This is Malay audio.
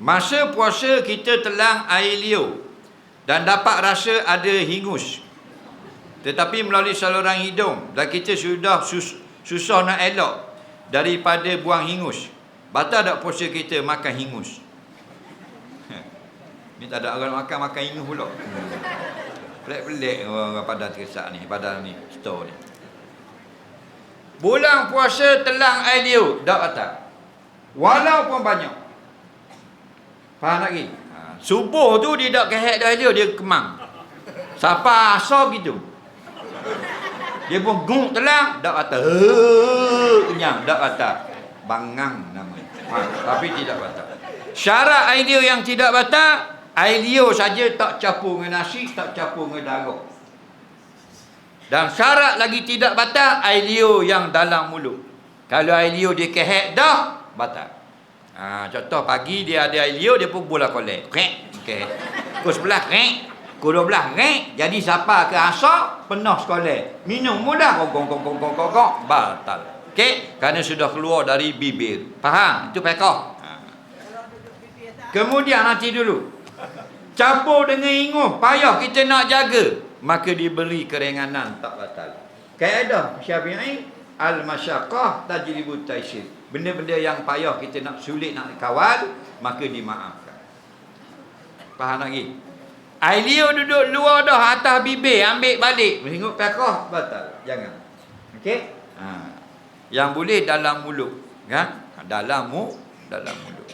Masa puasa kita telang air liur dan dapat rasa ada hingus. Tetapi melalui saluran hidung dan kita sudah sus, susah nak elok daripada buang hingus. Batal tak puasa kita makan hingus? Ni tak ada orang makan makan hingus pula. Pelik-pelik orang padan terkesak ni, padan ni, store ni. Bulan puasa telang air liur, tak batal. Walaupun banyak. Faham lagi? Ha, subuh tu dia tak kehek dah dia, dia kemang. Siapa asal gitu. Dia pun gunk telang, tak kata. Kenyang, tak kata. Bangang namanya. Ha, tapi tidak batal. Syarat liur yang tidak batal, liur saja tak campur dengan nasi, tak campur dengan darah. Dan syarat lagi tidak batal, liur yang dalam mulut. Kalau liur dia kehek dah, batal. Ha, contoh pagi dia ada liur, dia pun bola kolek. Rek, okay. Pukul sebelah, rek. Pukul dua belah, rek. Jadi siapa ke asal, penuh sekolah. Minum mudah, gong, gong, gong, gong, gong, gong. Batal. Okey? Kerana sudah keluar dari bibir. Faham? Itu pekoh. Ha. Kemudian nanti dulu. Campur dengan inguh, payah kita nak jaga. Maka diberi keringanan, tak batal. Kaedah syafi'i, al-masyaqah tajribu taisir. Benda-benda yang payah kita nak sulit nak kawal, maka dimaafkan. Faham lagi? Air liur duduk luar dah atas bibir, ambil balik. Mengikut pekoh, batal. Jangan. Okey? Ha. Yang boleh dalam mulut. Kan? Dalam mu, dalam mulut.